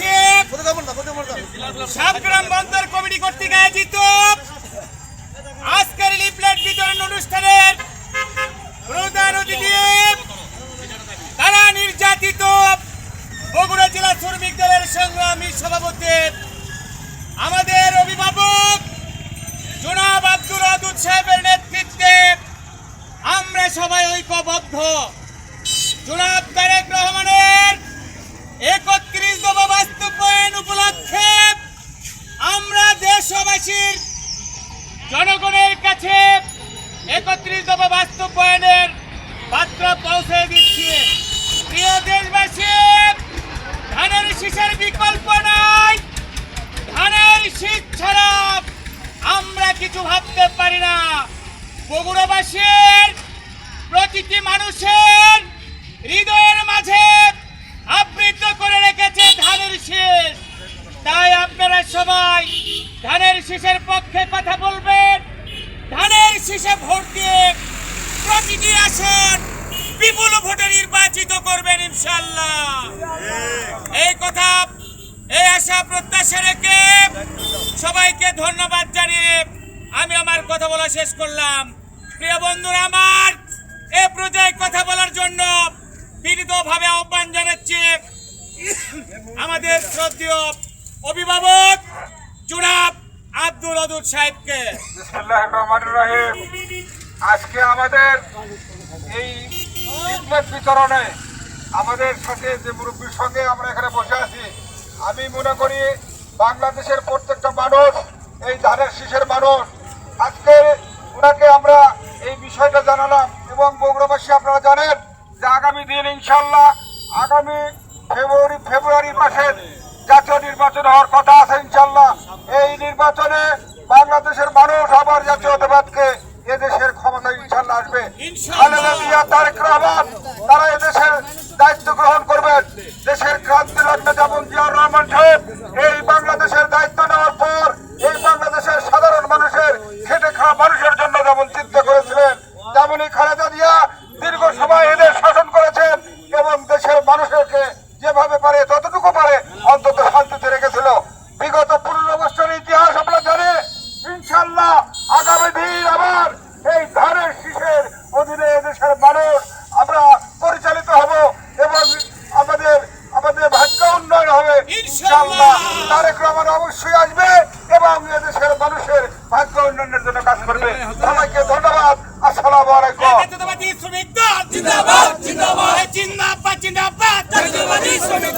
শেখ বন্দর কমিটি কর্তৃক আয়োজিত আজকের লিফলেট বিতরণ অনুষ্ঠানের প্রধান নির্যাতিত বগুড়া জেলা শ্রমিক সংগ্রামী সভাপতি আমাদের অভিভাবক জোনাব আব্দুল আদুদ সাহেবের নেতৃত্বে আমরা সবাই ঐক্যবদ্ধ। জোনাব তারেক দেশবাসীর জনগণের কাছে একত্রিশ দফা বাস্তবায়নের বার্তা পৌঁছে দিচ্ছে। প্রিয় দেশবাসী, ধানের শীষের বিকল্প নাই। ধানের শীত ছাড়া আমরা কিছু ভাবতে পারি না। বগুড়াবাসীর আপনারা সবাই ধানের শীষের পক্ষে কথা বলবেন। ধানের শীষে ভোট দিয়ে প্রতিটি আসন বিপুল ভোটে নির্বাচিত করবেন ইনশাল্লাহ এই কথা, এই আশা প্রত্যাশা রেখে সবাইকে ধন্যবাদ জানিয়ে আমি আমার কথা বলা শেষ করলাম। প্রিয় বন্ধুরা আমার, এ প্রজেক্ট কথা বলার জন্য বিনীতভাবে আহ্বান জানাচ্ছি। আমাদের শ্রদ্ধেয় অভিভাবক জুনাব আব্দুল অদুদ সাহেবকে। আজকে আমাদের এই বিতরণে আমাদের সাথে যে মুরব্বীর সঙ্গে আমরা এখানে বসে আছি, আমি মনে করি বাংলাদেশের প্রত্যেকটা মানুষ, এই ধানের শীষের মানুষ, আজকে ওনাকে আমরা এই বিষয়টা জানালাম এবং বগুড়াবাসী আপনারা জানেন যে আগামী দিন ইনশাল্লাহ আগামী ফেব্রুয়ারি ফেব্রুয়ারি মাসের জাতীয় নির্বাচন হওয়ার কথা আছে ইনশাল্লাহ এই নির্বাচনে বাংলাদেশের মানুষ আবার জাতীয়তাবাদকে এদেশের ক্ষমতা ইনশাল্লাহ আসবে। খালেদা জিয়া তারেক রহমান তারা এদেশের দায়িত্ব গ্রহণ করবেন। দেশের ক্রান্তি লগ্নে যেমন জিয়াউর রহমান সাহেব এই বাংলাদেশের দায়িত্ব নেওয়ার পর এই বাংলাদেশের সাধারণ মানুষের খেটে খাওয়া মানুষের জন্য যেমন চিন্তা করেছিলেন তেমনি খালেদা জিয়া দীর্ঘ সময় এদের শাসন করেছেন এবং দেশের মানুষকে যেভাবে ইনশাল্লাহ আগামী দিন আবার এই ধানের শীষের অধীনে এদেশের মানুষ আমরা পরিচালিত হব এবং আমাদের আমাদের ভাগ্য উন্নয়ন হবে। ইনশাল্লাহ তারেক রহমান অবশ্যই আসবে এবং এদেশের মানুষের ভাগ্য উন্নয়নের জন্য কাজ করবে। সবাইকে ধন্যবাদ। আসসালামু আলাইকুম। জিন্দাবাদ। জিন্দাবাদ। জিন্দাবাদ জিন্দাবাদ। জাতীয়তাবাদী শ্রমিক